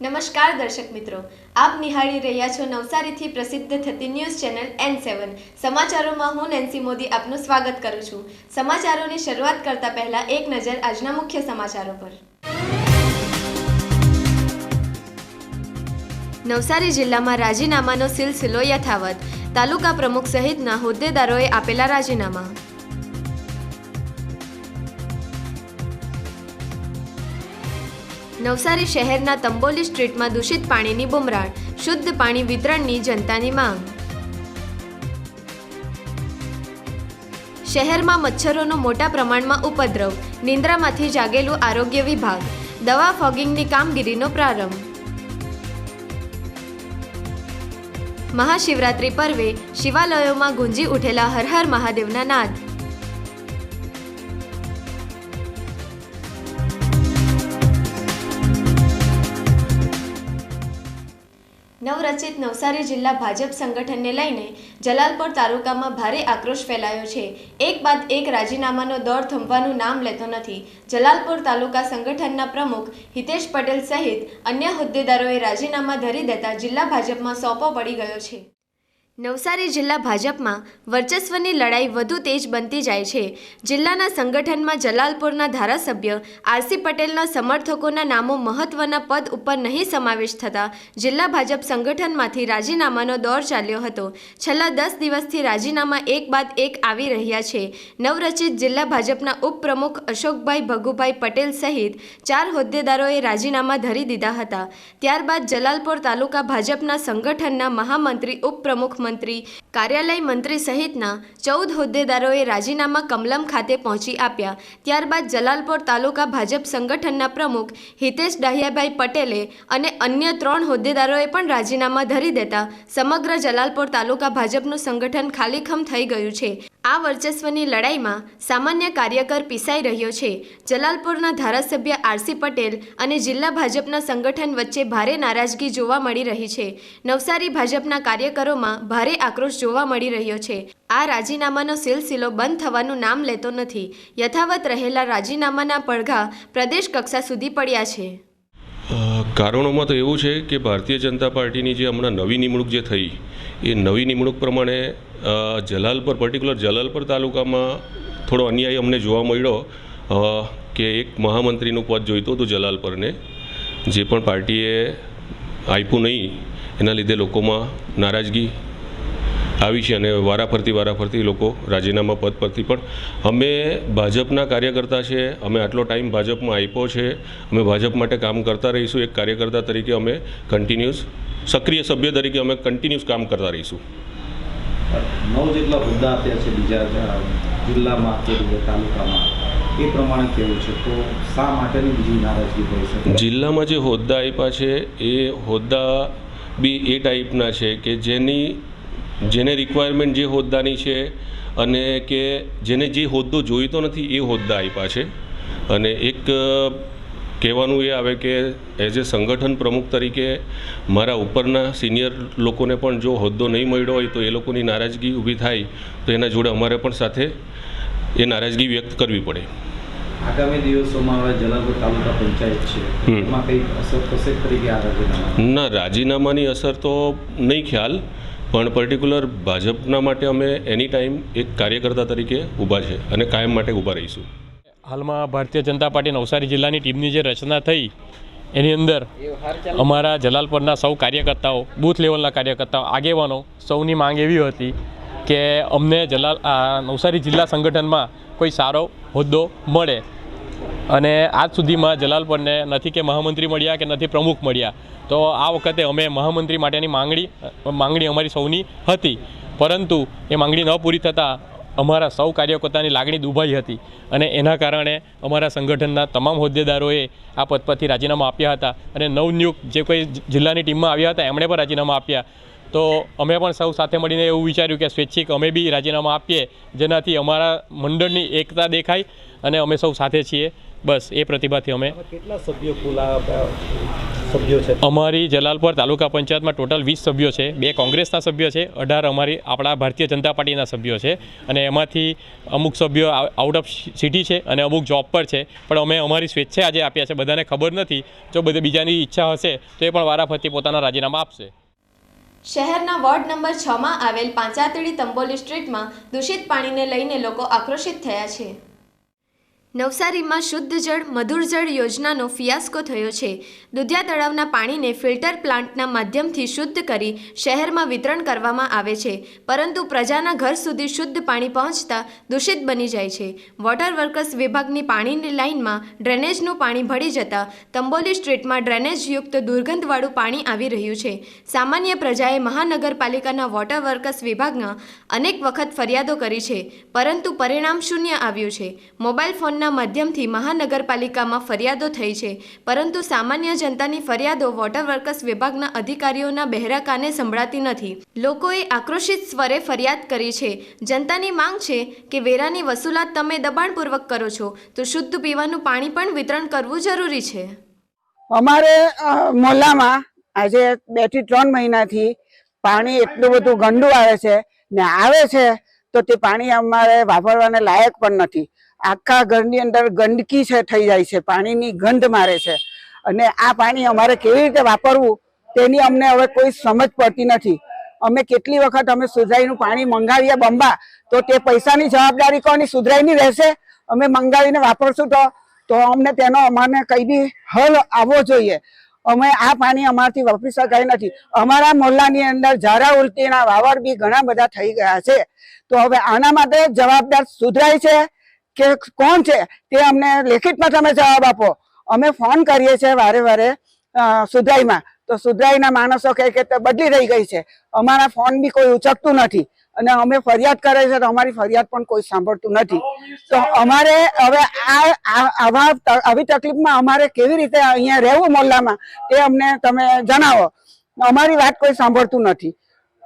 નમસ્કાર દર્શક મિત્રો, આપ નિહાળી રહ્યા છો નવસારીથી પ્રસિદ્ધ થતી ન્યૂઝ ચેનલ એન સેવન સમાચારોમાં હું નેન્સી મોદી આપનું સ્વાગત કરું છું. સમાચારોની શરૂઆત કરતા પહેલા એક નજર આજના મુખ્ય સમાચારો પર. નવસારી જિલ્લામાં રાજીનામાનો સિલસિલો યથાવત. તાલુકા પ્રમુખ સહિતના હોદ્દેદારોએ આપેલા રાજીનામા. નવસારી શહેરના તંબોલી સ્ટ્રીટમાં દૂષિત પાણીની બુમરાણ. શુદ્ધ પાણી વિતરણની જનતાની માંગ. શહેરમાં મચ્છરોનો મોટા પ્રમાણમાં ઉપદ્રવ. નિંદ્રામાંથી જાગેલું આરોગ્ય વિભાગ. દવા ફોગિંગની કામગીરીનો પ્રારંભ. મહાશિવરાત્રિ પર્વે શિવાલયોમાં ગુંજી ઉઠેલા હર હર મહાદેવના નાદ. નવરચિત નવસારી જિલ્લા ભાજપ સંગઠનને લઈને જલાલપોર તાલુકામાં ભારે આક્રોશ ફેલાયો છે. એક બાદ એક રાજીનામાનો દોર થંભવાનું નામ લેતો નથી. જલાલપોર તાલુકા સંગઠનના પ્રમુખ હિતેશ પટેલ સહિત અન્ય હોદ્દેદારોએ રાજીનામા ધરી દેતા જિલ્લા ભાજપમાં સોંપો પડી ગયો છે. નવસારી જિલ્લા ભાજપમાં વર્ચસ્વની લડાઈ વધુ તેજ બનતી જાય છે. જિલ્લાના સંગઠનમાં જલાલપુરના ધારાસભ્ય આરસી પટેલના સમર્થકોના નામો મહત્વના પદ ઉપર નહીં સમાવેશ થતા જિલ્લા ભાજપ સંગઠનમાંથી રાજીનામાનો દોર ચાલ્યો હતો. છેલ્લા દસ દિવસથી રાજીનામા એક બાદ એક આવી રહ્યા છે. નવરચિત જિલ્લા ભાજપના ઉપપ્રમુખ અશોકભાઈ ભગુભાઈ પટેલ સહિત ચાર હોદ્દેદારોએ રાજીનામા ધરી દીધા હતા. ત્યારબાદ જલાલપોર તાલુકા ભાજપના સંગઠનના મહામંત્રી ઉપપ્રમુખ મંત્રી કાર્યાલય મંત્રી સહિતના ચૌદ હોદ્દેદારોએ રાજીનામા કમલમ ખાતે પહોંચી આપ્યા. ત્યારબાદ જલાલપોર તાલુકા ભાજપ સંગઠનના પ્રમુખ હિતેશ ડાહિયાભાઈ પટેલે અને અન્ય ત્રણ હોદ્દેદારોએ પણ રાજીનામા ધરી દેતા સમગ્ર જલાલપોર તાલુકા ભાજપનું સંગઠન ખાલીખમ થઈ ગયું છે. આ વર્ચસ્વની લડાઈમાં સામાન્ય કાર્યકર પીસાઈ રહ્યો છે. જલાલપુરના ધારાસભ્ય આરસી પટેલ અને જિલ્લા ભાજપના સંગઠન વચ્ચે ભારે નારાજગી જોવા મળી રહી છે. નવસારી ભાજપના કાર્યકરોમાં ભારે આક્રોશ જોવા મળી રહ્યો છે. આ રાજીનામાનો સિલસિલો બંધ થવાનું નામ લેતો નથી. યથાવત રહેલા રાજીનામાના પડઘા પ્રદેશ કક્ષા સુધી પડ્યા છે. કારણોમાં તો એવું છે કે ભારતીય જનતા પાર્ટીની જે હમણાં નવી નિમણૂક જે થઈ, એ નવી નિમણૂક પ્રમાણે જલાલપર પર્ટિક્યુલર જલાલપર તાલુકામાં થોડો અન્યાય અમને જોવા મળ્યો. કે એક મહામંત્રીનું પદ જોઈતું હતું જલાલપરને, જે પણ પાર્ટીએ આપ્યું નહીં, એના લીધે લોકોમાં નારાજગી આવી છે અને વારાફરતી વારાફરતી લોકો રાજીનામા પદ પરથી પણ અમે ભાજપના કાર્યકર્તા છે અમે આટલો ટાઈમ ભાજપમાં આપ્યો છે અમે ભાજપ માટે કામ કરતા રહીશું એક કાર્યકર્તા તરીકે અમે કન્ટિન્યુઅસ સક્રિય સભ્ય તરીકે અમે કન્ટિન્યુઅસ કામ કરતા રહીશું. નવ જેટલા હોદ્દા આપ્યા છે બીજા જિલ્લામાં કે બીજા તાલુકામાં એ પ્રમાણે કેવું છે? તો શા માટેની બીજી નારાજગી હોઈ શકે જિલ્લામાં જે હોદ્દા આપ્યા છે એ હોદ્દા બી એ ટાઈપના છે કે જેની જેને રિક્વાયરમેન્ટ જે હોદ્દાની છે અને કે જેને જે હોદ્દો જોઈતો નથી એ હોદ્દા આપ્યા છે. અને એક કહેવાનું એ આવે કે એઝ એ સંગઠન પ્રમુખ તરીકે મારા ઉપરના સિનિયર લોકોને પણ જો હોદ્દો નહીં મળ્યો હોય તો એ લોકોની નારાજગી ઊભી થાય તો એના જોડે અમારે પણ સાથે એ નારાજગી વ્યક્ત કરવી પડે. આગામી દિવસોમાં હવે જલાલપુર તાલુકા પંચાયત છે. એમાં કંઈક અસર થશે ના રાજીનામાની અસર તો નહીં ખ્યાલ. પણ પર્ટિક્યુલર ભાજપના માટે અમે એની ટાઈમ એક કાર્યકર્તા તરીકે ઊભા છે અને કાયમ માટે ઊભા રહીશું. હાલમાં ભારતીય જનતા પાર્ટી નવસારી જિલ્લાની ટીમની જે રચના થઈ, એની અંદર અમારા જલાલપુરના સૌ કાર્યકર્તાઓ, બૂથ લેવલના કાર્યકર્તાઓ, આગેવાનો સૌની માંગ એવી હતી કે અમને જલાલ નવસારી જિલ્લા સંગઠનમાં કોઈ સારો હોદ્દો મળે. અને આજ સુધીમાં જલાલપુરને નથી કે મહામંત્રી મળ્યા કે નથી પ્રમુખ મળ્યા, તો આ વખતે અમે મહામંત્રી માટેની માંગણી માંગણી અમારી સૌની હતી. પરંતુ એ માંગણી ન પૂરી થતાં અમારા સૌ કાર્યકર્તાની લાગણી દુભાઈ હતી અને એના કારણે અમારા સંગઠનના તમામ હોદ્દેદારોએ આ પદ પરથી રાજીનામા આપ્યા હતા અને નવનિયુક્ત જે કોઈ જિલ્લાની ટીમમાં આવ્યા હતા, એમણે પણ રાજીનામા આપ્યા. તો અમે પણ સૌ સાથે મળીને એવું વિચાર્યું કે સ્વૈચ્છિક અમે બી રાજીનામા આપીએ જેનાથી અમારા મંડળની એકતા દેખાય અને અમે સૌ સાથે છીએ. બસ એ પ્રતિભાથી અમે કેટલા સભ્યો સભ્યો છે? અમારી જલાલપુર તાલુકા પંચાયતમાં ટોટલ વીસ સભ્યો છે. બે કોંગ્રેસના સભ્યો છે અઢાર અમારી આપણા ભારતીય જનતા પાર્ટીના સભ્યો છે. અને એમાંથી અમુક સભ્યો આઉટ ઓફ સિટી છે અને અમુક જોબ પર છે. પણ અમે અમારી સ્વેચ્છાએ આજે આપ્યા છે. બધાને ખબર નથી જો બધે બીજાની ઈચ્છા હશે તો એ પણ વારાફરતી પોતાના રાજીનામા આપશે. શહેરના વોર્ડ નંબર છમાં આવેલ પાંચાતળી તંબોલી સ્ટ્રીટમાં દૂષિત પાણીને લઈને લોકો આક્રોશિત થયા છે. નવસારીમાં શુદ્ધ જળ, મધુર જળ યોજનાનો ફિયાસ્કો થયો છે. દુધિયા તળાવના પાણીને ફિલ્ટર પ્લાન્ટના માધ્યમથી શુદ્ધ કરી શહેરમાં વિતરણ કરવામાં આવે છે. પરંતુ પ્રજાના ઘર સુધી શુદ્ધ પાણી પહોંચતા દૂષિત બની જાય છે. વોટર વર્કર્સ વિભાગની પાણીની લાઇનમાં ડ્રેનેજનું પાણી ભળી જતા તંબોલી સ્ટ્રીટમાં ડ્રેનેજયુક્ત દુર્ગંધવાળું પાણી આવી રહ્યું છે. સામાન્ય પ્રજાએ મહાનગરપાલિકાના વોટર વર્કર્સ વિભાગના અનેક વખત ફરિયાદો કરી છે, પરંતુ પરિણામ શૂન્ય આવ્યું છે. મોબાઈલ ફોનના માધ્યમથી મહાનગરપાલિકામાં ફરિયાદો થઈ છે. પરંતુ સામાન્ય જનતાની ફરિયાદો વોટર વર્કર્સ વિભાગના અધિકારીઓના બહેરા કાને સંભળાતી નથી. લોકોએ આક્રોશિત સ્વરે ફરિયાદ કરી છે. જનતાની માંગ છે કે વેરાની વસૂલાત તમે દબાણપૂર્વક કરો છો. તો શુદ્ધ પીવાનું પાણી પણ વિતરણ કરવું જરૂરી છે. અમારે મોલ્લામાં આજે બેથી ત્રણ મહિનાથી પાણી એટલું બધું ગંદુ આવે છે ને આવે છે, તો તે પાણી અમારે વાપરવાને લાયક પણ નથી. આખા ઘરની અંદર ગંદકી છે, થઈ જાય છે, પાણીની ગંધ મારે છે. અને આ પાણી અમારે કેવી રીતે વાપરવું તેની અમને હવે કોઈ સમજ પડતી નથી. અમે કેટલી વખત અમે સુધરાઈનું પાણી મંગાવીએ બંબા, તો તે પૈસાની જવાબદારી કોની? સુધરાઈની રહેશે? અમે મંગાવીને વાપરશું તો તો અમને તેનો અમારે કઈ બી હલ આવવો જોઈએ. અમે આ પાણી અમારથી વાપરી શકાય નથી. અમારા મોહલ્લાની અંદર ઝારા, ઉલટીના વાવર બી ઘણા બધા થઈ ગયા છે. તો હવે આના માટે જવાબદાર સુધરાય છે? કે કોણ છે તે અમને લેખિતમાં તમે જવાબ આપો. અમે ફોન કરીએ છીએ વારે વારે સુધરાઈમાં. તો સુધરાઈના માણસો કહે કે બદલી રહી ગઈ છે. અમારા ફોન બી કોઈ ઉચકતું નથી. અને અમે ફરિયાદ કરે છે તો અમારી ફરિયાદ પણ કોઈ સાંભળતું નથી. તો અમારે હવે આ- આવા આવી તકલીફમાં અમારે કેવી રીતે અહીંયા રહેવું મોલ્લામાં તે અમને તમે જણાવો. અમારી વાત કોઈ સાંભળતું નથી.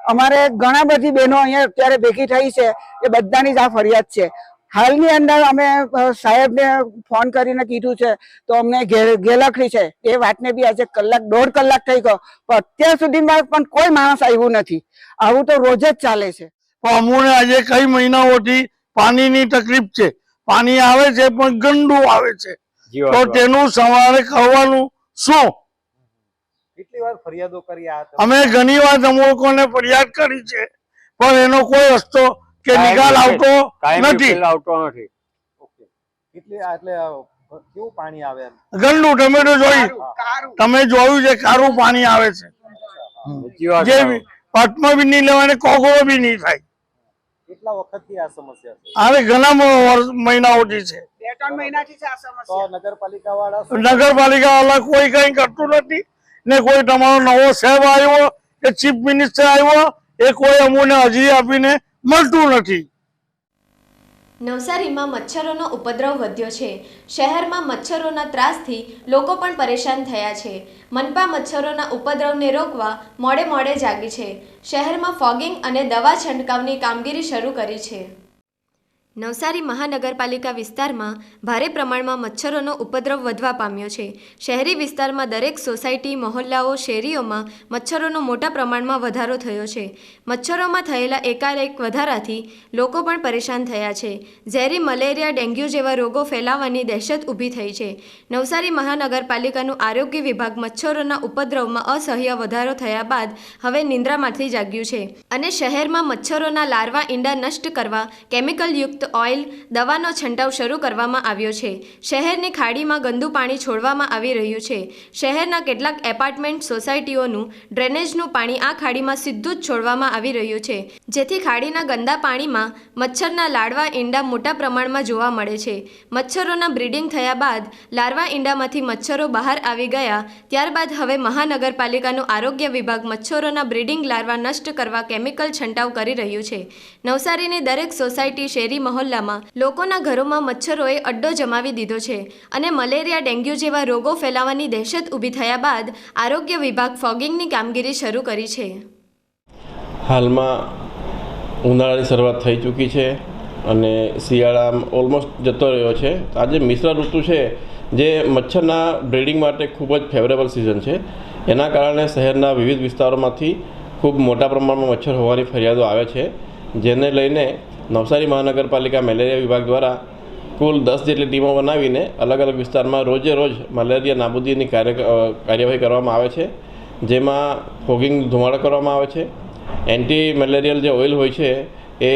અમારે ઘણા બધી બહેનો અહીંયા અત્યારે ભેગી થઈ છે એ બધાની જ આ ફરિયાદ છે. હાલની અંદર અમે સાહેબને ફોન કરીને કીધું છે તો અમને ગેલખડી છે. એ વાતને બી આજે કલાક દોઢ કલાક થઈ ગયો. પણ અત્યાર સુધીમાં પણ કોઈ માણસ આવ્યું નથી. આવું તો રોજ જ ચાલે છે. પણ અમોને આજે કઈ મહિનાઓથી પાણીની તકલીફ છે? પાણી આવે છે પણ ગંદુ આવે છે. તો તેનું સવારે કરવાનું શું? કેટલી વાર ફરિયાદો કરી અમે ઘણી વાર અમુકોને ફરિયાદ કરી છે પણ એનો કોઈ રસ્તો કે નિકાલ આવતો નથી. ઓકે. કેટલી આ એટલે આ કેવું પાણી આવે એમ? ગંદુ તમે જોઈ. તમે જોયું છે કારું પાણી આવે છે. જે હાથમાં બી નહીં લેવાય કોગળો બી નહીં થાય. કેટલા વખતથી આ સમસ્યા છે? હવે ઘણા મહિનાઓથી છે. બે ત્રણ મહિનાથી છે આ સમસ્યા. નગરપાલિકા વાળા નગરપાલિકા વાળા કોઈ કઈ કરતું નથી. ને કોઈ તમારો નવો સાહેબ આવ્યો કે ચીફ મિનિસ્ટર આવ્યો એ કોઈ અમોને હજી આપીને મળતું નથી. નવસારીમાં મચ્છરોનો ઉપદ્રવ વધ્યો છે. શહેરમાં મચ્છરોના ત્રાસથી લોકો પણ પરેશાન થયા છે. મનપા મચ્છરોના ઉપદ્રવને રોકવા મોડે મોડે જાગી છે. શહેરમાં ફોગિંગ અને દવા છંટકાવની કામગીરી શરૂ કરી છે. નવસારી મહાનગરપાલિકા વિસ્તારમાં ભારે પ્રમાણમાં મચ્છરોનો ઉપદ્રવ વધવા પામ્યો છે. શહેરી વિસ્તારમાં દરેક સોસાયટી, મહોલ્લાઓ, શેરીઓમાં મચ્છરોનો મોટા પ્રમાણમાં વધારો થયો છે. મચ્છરોમાં થયેલા એકાએક વધારાથી લોકો પણ પરેશાન થયા છે. ઝેરી મલેરિયા, ડેન્ગ્યુ જેવા રોગો ફેલાવાની દહેશત ઊભી થઈ છે. નવસારી મહાનગરપાલિકાનું આરોગ્ય વિભાગ મચ્છરોના ઉપદ્રવમાં અસહ્ય વધારો થયા બાદ હવે નિંદ્રામાંથી જાગ્યું છે. અને શહેરમાં મચ્છરોના લાર્વા, ઈંડા નષ્ટ કરવા, કેમિકલયુક્ત યુક્ત ઓઇલ, દવાનો છંટાવ શરૂ કરવામાં આવ્યો છે. શહેરની ખાડીમાં ગંદુ પાણી છોડવામાં આવી રહ્યું છે. શહેરના કેટલાક એપાર્ટમેન્ટ સોસાયટીઓનું ડ્રેનેજનું પાણી આ ખાડીમાં સીધું જ છોડવામાં આવી રહ્યું છે. જેથી ખાડીના ગંદા પાણીમાં મચ્છરના લાડવા ઈંડા મોટા પ્રમાણમાં જોવા મળે છે. મચ્છરોના બ્રીડિંગ થયા બાદ લાર્વા ઈંડામાંથી મચ્છરો બહાર આવી ગયા. ત્યારબાદ હવે મહાનગરપાલિકાનું આરોગ્ય વિભાગ મચ્છરોના બ્રીડિંગ લાર્વા નષ્ટ કરવા કેમિકલ છંટાવ કરી રહ્યું છે. નવસારીની દરેક સોસાયટી શેરી મહોલ્લામાં લોકોના ઘરોમાં મચ્છરોએ અડ્ડો જમાવી દીધો છે અને મલેરિયા, ડેન્ગ્યુ જેવા રોગો ફેલાવાની દહેશત ઊભી થયા બાદ આરોગ્ય વિભાગ ફોગિંગની કામગીરી શરૂ કરી છે. હાલમાં ઉનાળાની શરૂઆત થઈ ચૂકી છે અને શિયાળામાં ઓલમોસ્ટ જતો રહ્યો છે. આજે મિશ્ર ઋતુ છે જે મચ્છરના બ્રિડિંગ માટે ખૂબ જ ફેવરેબલ સિઝન છે. એના કારણે શહેરના વિવિધ વિસ્તારોમાંથી ખૂબ મોટા પ્રમાણમાં મચ્છર હોવાની ફરિયાદો આવે છે. જેને લઈને નવસારી મહાનગરપાલિકા મેલેરિયા વિભાગ દ્વારા કુલ દસ જેટલી ટીમો બનાવીને અલગ અલગ વિસ્તારમાં રોજે રોજ મલેરિયા નાબૂદીની કાર્ય કાર્યવાહી કરવામાં આવે છે. જેમાં ફોગિંગ ધુમાડો કરવામાં આવે છે. એન્ટી મેલેરિયલ જે ઓઇલ હોય છે, એ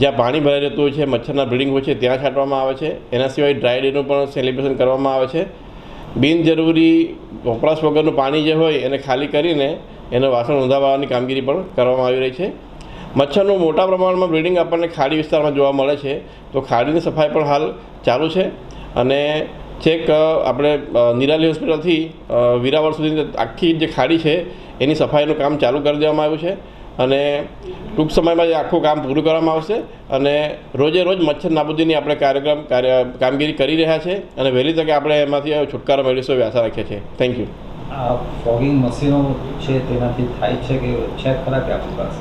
જ્યાં પાણી ભરાઈ રહેતું હોય છે, મચ્છરના બ્રિડિંગ હોય છે, ત્યાં છાંટવામાં આવે છે. એના સિવાય ડ્રાય ડેનું પણ સેલિબ્રેશન કરવામાં આવે છે. બિનજરૂરી વપરાશ વગરનું પાણી જે હોય એને ખાલી કરીને એનું વાસણ ઊંધાવવાની કામગીરી પણ કરવામાં આવી રહી છે. મચ્છરનું મોટા પ્રમાણમાં બ્રિડિંગ આપણને ખાડી વિસ્તારમાં જોવા મળે છે. તો ખાડીની સફાઈ પણ હાલ ચાલુ છે. અને છેક આપણે નિરાલી હોસ્પિટલથી વીરાવળ સુધી આખી જે ખાડી છે, એની સફાઈનું કામ ચાલુ કરી દેવામાં આવ્યું છે. અને ટૂંક સમયમાં જે આખું કામ પૂરું કરવામાં આવશે. અને રોજે રોજ મચ્છર નાબૂદીની આપણે કાર્યક્રમ, કાર્ય, કામગીરી કરી રહ્યા છે. અને વહેલી તકે આપણે એમાંથી છુટકારો મેળવીશું એવી આશા રાખીએ છીએ. થેન્ક યુ આ ફોગિંગ મશીનો છે, તેનાથી થાય છે કે છે ખરા કે આપણી પાસે?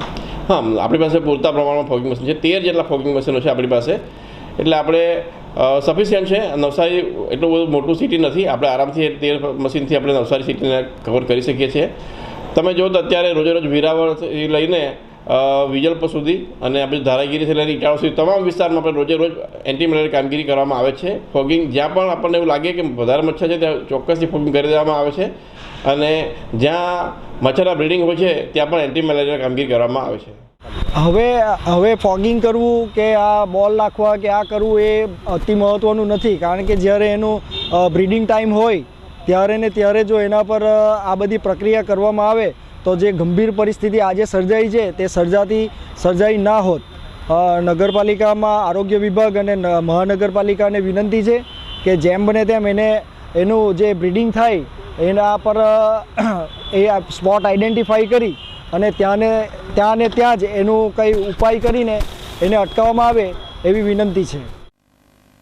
હા, આપણી પાસે પૂરતા પ્રમાણમાં ફોગિંગ મશીન છે. તેર જેટલા ફોગિંગ મશીનો છે આપણી પાસે. એટલે આપણે સફિશિયન્ટ છે. નવસારી એટલું બધું મોટું સિટી નથી. આપણે આરામથી તેર મશીનથી આપણે નવસારી સિટીને કવર કરી શકીએ છીએ. તમે જો તો અત્યારે રોજે રોજ વિરાવળથી લઈને અ, વિજલપુર સુધી અને આપણે ધારાગીરીથી લઈને ઇટાળો સુધી તમામ વિસ્તારમાં આપણે રોજે રોજ એન્ટી મલેરિયા કામગીરી કરવામાં આવે છે. ફોગિંગ જ્યાં પણ આપણને એવું લાગે કે વધારે મચ્છર છે ત્યાં ચોક્કસથી ફોગિંગ કરી દેવામાં આવે છે. અને જ્યાં મચ્છરના બ્રિડિંગ હોય છે ત્યાં પણ એન્ટી મલેરિયા કામગીરી કરવામાં આવે છે. હવે હવે ફોગિંગ કરવું કે આ બોલ નાખવા કે આ કરવું એ અતિ મહત્ત્વનું નથી. કારણ કે જ્યારે એનું બ્રિડિંગ ટાઈમ હોય ત્યારે ને ત્યારે જો એના પર આ બધી પ્રક્રિયા કરવામાં આવે તો જે ગંભીર પરિસ્થિતિ આજે સર્જાઈ છે, તે સર્જાતી સર્જાઈ ના હોત નગરપાલિકામાં આરોગ્ય વિભાગ અને મહાનગરપાલિકાને વિનંતી છે કે જેમ બને તેમ એને એનું જે બ્રીડિંગ થાય, એના પર એ સ્પોટ આઈડેન્ટિફાઈ કરી અને ત્યાંને ત્યાં ને ત્યાં જ એનું કંઈ ઉપાય કરીને એને અટકાવવામાં આવે એવી વિનંતી છે.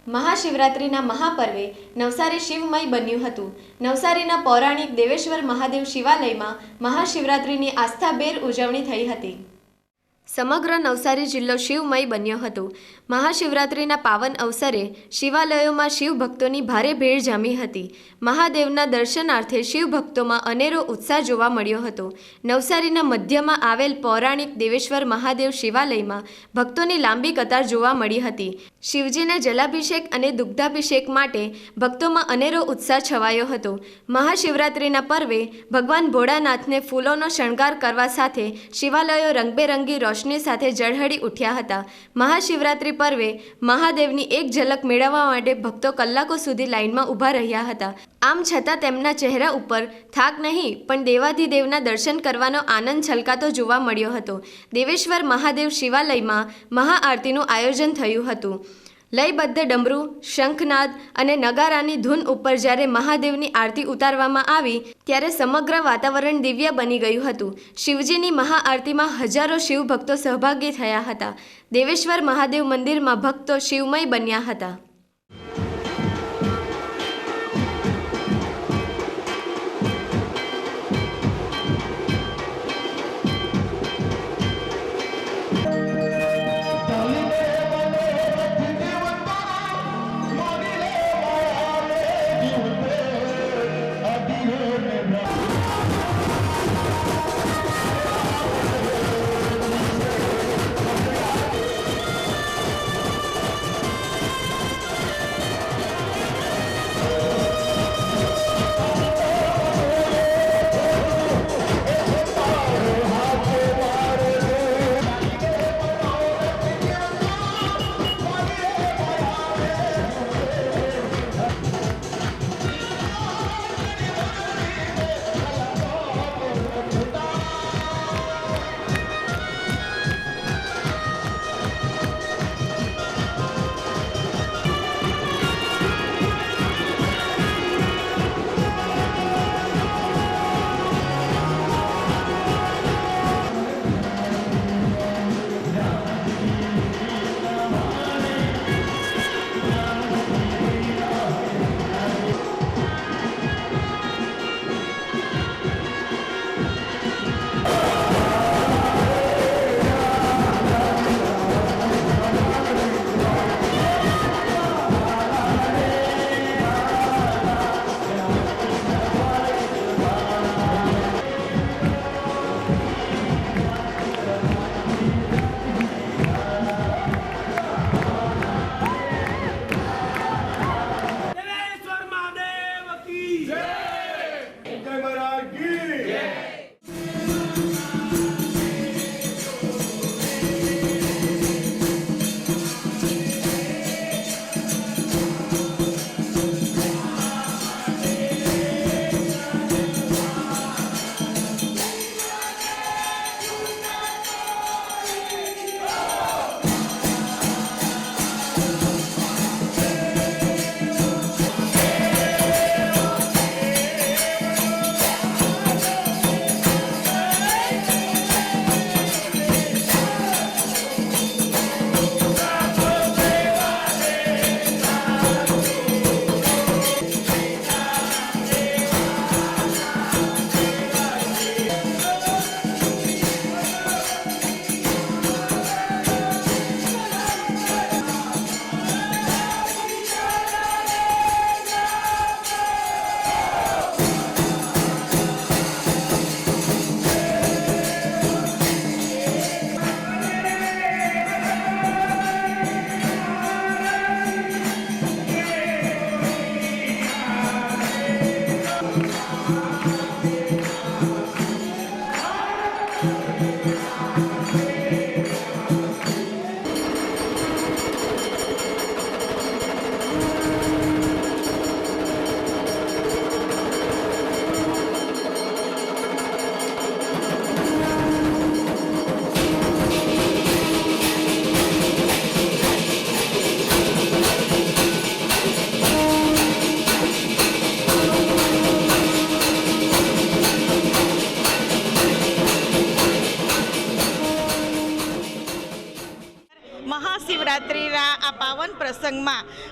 મહાશિવરાત્રિના મહાપર્વે નવસારી શિવમય બન્યું હતું. નવસારીના પૌરાણિક દેવેશ્વર મહાદેવ શિવાલયમાં મહાશિવરાત્રિની આસ્થાભેર ઉજવણી થઈ હતી. સમગ્ર નવસારી જિલ્લો શિવમય બન્યો હતો. મહાશિવરાત્રિના પાવન અવસરે શિવાલયોમાં શિવભક્તોની ભારે ભીડ જામી હતી. મહાદેવના દર્શનાર્થે શિવભક્તોમાં અનેરો ઉત્સાહ જોવા મળ્યો હતો. નવસારીના મધ્યમાં આવેલ પૌરાણિક દેવેશ્વર મહાદેવ શિવાલયમાં ભક્તોની લાંબી કતાર જોવા મળી હતી. શિવજીને જલાભિષેક અને દુગ્ધાભિષેક માટે ભક્તોમાં અનેરો ઉત્સાહ છવાયો હતો. મહાશિવરાત્રિના પર્વે ભગવાન ભોળાનાથને ફૂલોનો શણગાર કરવા સાથે શિવાલયો રંગબેરંગી રોશની સાથે ઝળહળી ઉઠ્યા હતા. મહાશિવરાત્રિ પર્વે મહાદેવની એક ઝલક મેળવવા માટે ભક્તો કલાકો સુધી લાઇનમાં ઊભા રહ્યા હતા. આમ છતાં તેમના ચહેરા ઉપર થાક નહીં, પણ દેવાધિદેવના દર્શન કરવાનો આનંદ છલકાતો જોવા મળ્યો હતો. દેવેશ્વર મહાદેવ શિવાલયમાં મહાઆરતીનું આયોજન થયું હતું. લયબદ્ધ ડમરુ, શંખનાદ અને નગારાની ધૂન ઉપર જ્યારે મહાદેવની આરતી ઉતારવામાં આવી, ત્યારે સમગ્ર વાતાવરણ દિવ્ય બની ગયું હતું. શિવજીની મહાઆરતીમાં હજારો શિવભક્તો સહભાગી થયા હતા. દેવેશ્વર મહાદેવ મંદિરમાં ભક્તો શિવમય બન્યા હતા.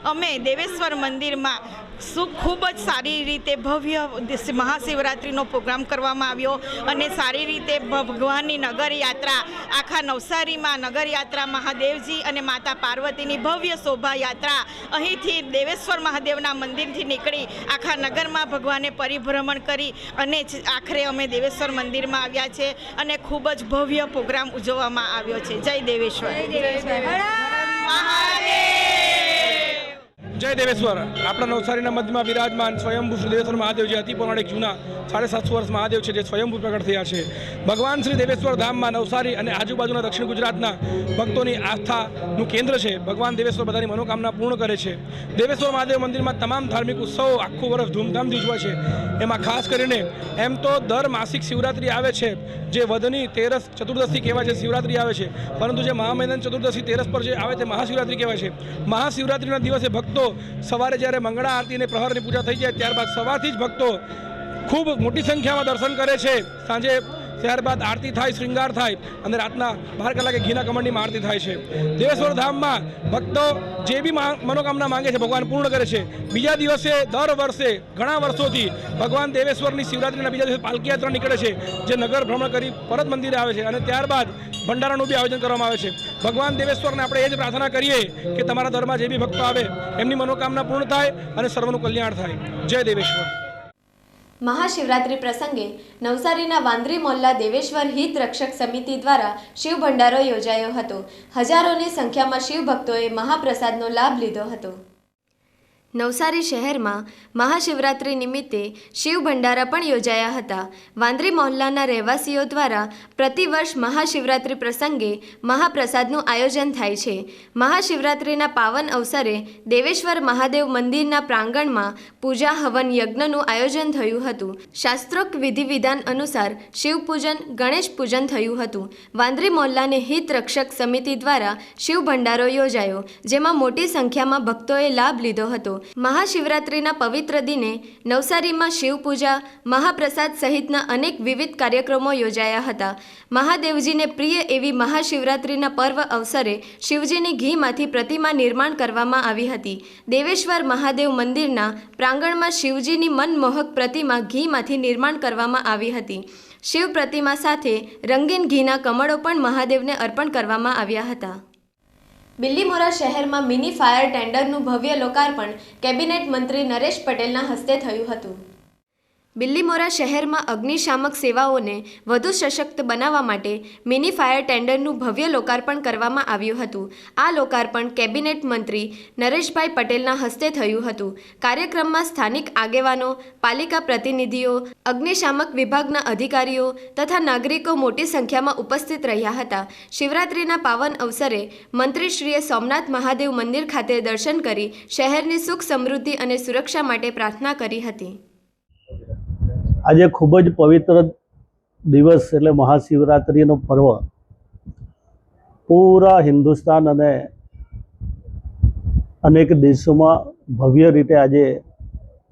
અમે દેવેશ્વર મંદિરમાં શું ખૂબ જ સારી રીતે ભવ્ય મહાશિવરાત્રિનો પ્રોગ્રામ કરવામાં આવ્યો અને સારી રીતે ભગવાનની નગર યાત્રા આખા નવસારીમાં નગરયાત્રા મહાદેવજી અને માતા પાર્વતીની ભવ્ય શોભાયાત્રા અહીંથી દેવેશ્વર મહાદેવના મંદિરથી નીકળી આખા નગરમાં ભગવાને પરિભ્રમણ કરી અને જ આખરે અમે દેવેશ્વર મંદિરમાં આવ્યા છે અને ખૂબ જ ભવ્ય પ્રોગ્રામ ઉજવવામાં આવ્યો છે. જય દેવેશ્વર. જય દેવેશ્વર. આપણા નવસારીના મધ્યમાં વિરાજમાન સ્વયંભૂ શ્રી દેવેશ્વર મહાદેવ જે અતિ પૌરાણિક જૂના સાડા સાતસો વર્ષ મહાદેવ છે, જે સ્વયંભૂ પ્રગટ થયા છે. ભગવાન શ્રી દેવેશ્વર ધામમાં નવસારી અને આજુબાજુના દક્ષિણ ગુજરાતના ભક્તોની આસ્થાનું કેન્દ્ર છે. ભગવાન દેવેશ્વર બધાની મનોકામના પૂર્ણ કરે છે. દેવેશ્વર મહાદેવ મંદિરમાં તમામ ધાર્મિક ઉત્સવો આખું વર્ષ ધૂમધામથી ઉજવાય છે. એમાં ખાસ કરીને એમ તો દર માસિક શિવરાત્રિ આવે છે, જે વધની તેરસ ચતુર્દશી કહેવાય છે, શિવરાત્રિ આવે છે. પરંતુ જે મહામૈદાન ચતુર્દશી તેરસ પર જે આવે તે મહાશિવરાત્રિ કહેવાય છે. મહાશિવરાત્રિના દિવસે ભક્તો સવારે જ્યારે મંગળા આરતી અને પ્રહરની પૂજા થઈ જાય ત્યારબાદ સવારથી જ ભક્તો ખૂબ મોટી સંખ્યામાં દર્શન કરે છે. સાંજે ત્યારબાદ આરતી થાય શ્રૃંગાર થાય અને રાતના બાર કલાકે ઘીના કમળની આરતી થાય છે. દેવેશ્વર ધામમાં ભક્તો જે બી મનોકામના માંગે છે, ભગવાન પૂર્ણ કરે છે. બીજા દિવસે દર વર્ષે, ઘણા વર્ષોથી ભગવાન દેવેશ્વરની શિવરાત્રિના બીજા દિવસે પાલકી યાત્રા નીકળે છે, જે નગર ભ્રમણ કરી પરત મંદિરે આવે છે અને ત્યારબાદ ભંડારાનું બી આયોજન કરવામાં આવે છે. ભગવાન દેવેશ્વરને આપણે એ જ પ્રાર્થના કરીએ કે તમારા દરમાં જે બી ભક્તો આવે, એમની મનોકામના પૂર્ણ થાય અને સર્વનું કલ્યાણ થાય. જય દેવેશ્વર. મહાશિવરાત્રિ પ્રસંગે નવસારીના વાંદરી મોલ્લા દેવેશ્વર હિત રક્ષક સમિતિ દ્વારા શિવ ભંડારો યોજાયો હતો. હજારોની સંખ્યામાં શિવભક્તોએ મહાપ્રસાદનો લાભ લીધો હતો. નવસારી શહેરમાં મહાશિવરાત્રિ નિમિત્તે શિવ ભંડારા પણ યોજાયા હતા. વાંદરી મહોલ્લાના રહેવાસીઓ દ્વારા પ્રતિવર્ષ મહાશિવરાત્રિ પ્રસંગે મહાપ્રસાદનું આયોજન થાય છે. મહાશિવરાત્રિના પાવન અવસરે દેવેશ્વર મહાદેવ મંદિરના પ્રાંગણમાં પૂજા, હવન યજ્ઞનું આયોજન થયું હતું. શાસ્ત્રોક્ત વિધિ વિધાન અનુસાર શિવપૂજન, ગણેશ પૂજન થયું હતું. વાંદરી મહોલ્લાને હિત રક્ષક સમિતિ દ્વારા શિવ ભંડારો યોજાયો, જેમાં મોટી સંખ્યામાં ભક્તોએ લાભ લીધો હતો. મહાશિવરાત્રિના પવિત્ર દિને નવસારીમાં શિવપૂજા, મહાપ્રસાદ સહિતના અનેક વિવિધ કાર્યક્રમો યોજાયા હતા. મહાદેવજીને પ્રિય એવી મહાશિવરાત્રિના પર્વ અવસરે શિવજીની ઘીમાંથી પ્રતિમા નિર્માણ કરવામાં આવી હતી. દેવેશ્વર મહાદેવ મંદિરના પ્રાંગણમાં શિવજીની મનમોહક પ્રતિમા ઘીમાંથી નિર્માણ કરવામાં આવી હતી. શિવ પ્રતિમા સાથે રંગીન ઘીના કમળો પણ મહાદેવને અર્પણ કરવામાં આવ્યા હતા. બિલ્લીમોરા શહેરમાં મિની ફાયર ટેન્ડરનું ભવ્ય લોકાર્પણ કેબિનેટ મંત્રી નરેશ પટેલના હસ્તે થયું હતું. બિલ્લીમોરા શહેરમાં અગ્નિશામક સેવાઓને વધુ સશક્ત બનાવવા માટે મિની ફાયર ટેન્ડરનું ભવ્ય લોકાર્પણ કરવામાં આવ્યું હતું. આ લોકાર્પણ કેબિનેટ મંત્રી નરેશભાઈ પટેલના હસ્તે થયું હતું. કાર્યક્રમમાં સ્થાનિક આગેવાનો, પાલિકા પ્રતિનિધિઓ, અગ્નિશામક વિભાગના અધિકારીઓ તથા નાગરિકો મોટી સંખ્યામાં ઉપસ્થિત રહ્યા હતા. શિવરાત્રિના પાવન અવસરે મંત્રીશ્રીએ સોમનાથ મહાદેવ મંદિર ખાતે દર્શન કરી શહેરની સુખ સમૃદ્ધિ અને સુરક્ષા માટે પ્રાર્થના કરી હતી. આજે ખૂબ જ પવિત્ર દિવસ એટલે મહાશિવરાત્રિનો પર્વ. પૂરા હિન્દુસ્તાન અને અનેક દેશોમાં ભવ્ય રીતે આજે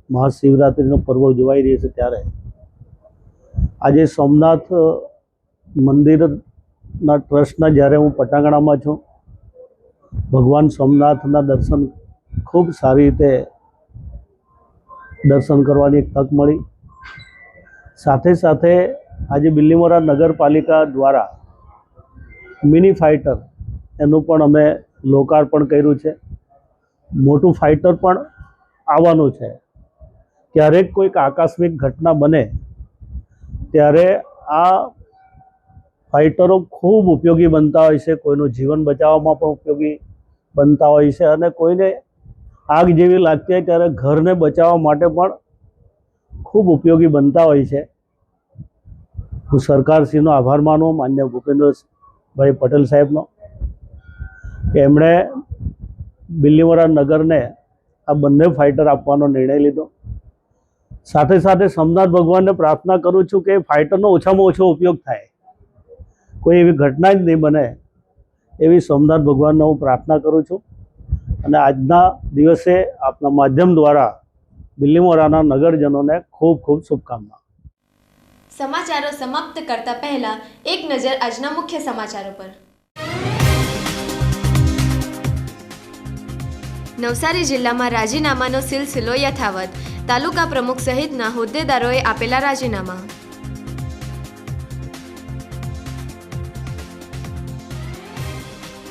મહાશિવરાત્રિનો પર્વ ઉજવાઈ રહ્યો છે ત્યારે. આજે સોમનાથ મંદિરના ટ્રસ્ટના જ્યારે હું પટાંગણામાં છું, ભગવાન સોમનાથના દર્શન ખૂબ સારી રીતે દર્શન કરવાની એક તક મળી. સાથે સાથે આજે બિલ્લીમોરા નગરપાલિકા દ્વારા મિની ફાઇટર એનું પણ અમે લોકાર્પણ કર્યું છે. મોટું ફાઇટર પણ આવવાનું છે. ક્યારેક કોઈક આકસ્મિક ઘટના બને, ત્યારે આ ફાઇટરો ખૂબ ઉપયોગી બનતા હોય છે. કોઈનું જીવન બચાવવામાં પણ ઉપયોગી બનતા હોય છે અને કોઈને આગ જેવી લાગતી હોય ત્યારે ઘરને બચાવવા માટે પણ ખૂબ ઉપયોગી બનતા હોય છે. હું સરકારશ્રીનો આભાર માનું, માન્ય ભૂપેન્દ્રભાઈ પટેલ સાહેબનો, કે એમણે બિલ્લીમોરા નગરને આ બંને ફાઇટર આપવાનો નિર્ણય લીધો. સાથે સાથે સોમનાથ ભગવાનને પ્રાર્થના કરું છું કે ફાઇટરનો ઓછામાં ઓછો ઉપયોગ થાય. કોઈ એવી ઘટના જ નહીં બને એવી સોમનાથ ભગવાનને હું પ્રાર્થના કરું છું. અને આજના દિવસે આપના માધ્યમ દ્વારા બિલ્લીમોરાના નગરજનોને ખૂબ ખૂબ શુભકામના. સમાચારો સમાપ્ત કરતા પહેલા એક નજર આજના મુખ્ય સમાચારો પર. નવસારી જિલ્લામાં રાજીનામાનો સિલસિલો યથાવત. તાલુકા પ્રમુખ સહિતના હોદ્દેદારોએ આપેલા રાજીનામા.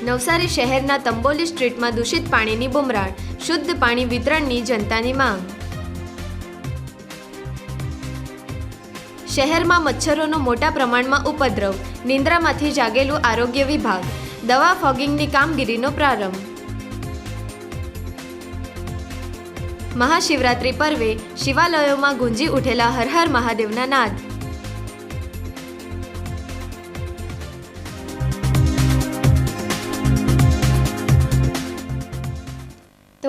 નવસારી શહેરના તંબોલી સ્ટ્રીટમાં દૂષિત પાણીની બુમરાણ. શુદ્ધ પાણી વિતરણની જનતાની માંગ. શહેરમાં મચ્છરોનો મોટા પ્રમાણમાં ઉપદ્રવ, નિંદ્રામાંથી જાગેલું આરોગ્ય વિભાગ, દવા ફોગિંગની કામગીરીનો પ્રારંભ. મહાશિવરાત્રિ પર્વે શિવાલયોમાં ગુંજી ઉઠેલા હર હર મહાદેવના નાદ.